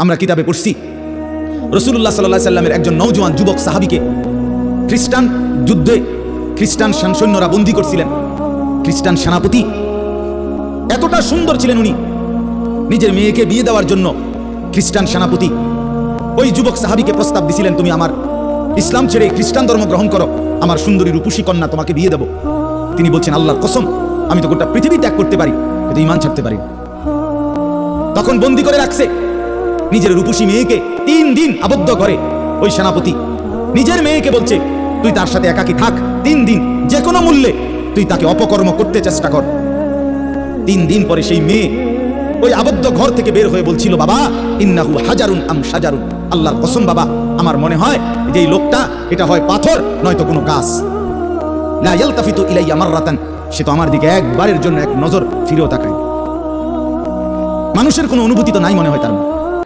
আমরা কিতাবে পড়ছি। রসুল্লাহ সাল্লাহ সাল্লামের একজন নৌজওয়ান যুবক সাহাবিকে খ্রিস্টান যুদ্ধে খ্রিস্টান সেন- সৈন্যরা বন্দী করছিলেন। খ্রিস্টান সেনাপতি এতটা সুন্দর ছিলেন উনি। নিজের মেয়েকে বিয়ে দেওয়ার জন্য খ্রিস্টান সেনাপতি ওই যুবক সাহাবিকে প্রস্তাব দিছিলেন, তুমি আমার ইসলাম ছেড়ে খ্রিস্টান ধর্ম গ্রহণ করো। আমার সুন্দরী রূপসী কন্যা তোমাকে বিয়ে দেব। তিনি বলছেন, আল্লাহর কসম, আমি তো গোটা পৃথিবী ত্যাগ করতে পারি, কিন্তু ইমান ছাড়তে পারি তখন বন্দি করে রাখছে। নিজের রূপসী মেয়েকে তিন দিন আবদ্ধ করে। ওই সেনাপতি নিজের মেয়েকে বলছে, তুই তার সাথে একাকি থাক তিন দিন যে কোনো মূল্যে। তুই তাকে অপকর্ম করতে চেষ্টা কর। তিন দিন পরে সেই মেয়ে ওই আবদ্ধ ঘর থেকে বের হয়ে বলছিল, বাবা, ইন্নাহু হাজারুন আম সাজারুন। আল্লাহর কসম, বাবা, আমার মনে হয় যে এই লোকটা, এটা হয় পাথর, নয়তো কোনো গাছ। লা ইয়ালতাফিতু ইলাইয়া মাররাতান। সে তো আমার দিকে একবারের জন্য এক নজর ফিরেও তাকায় মানুষের কোনো অনুভূতি তো নাই মনে হয় তার মধ্যে।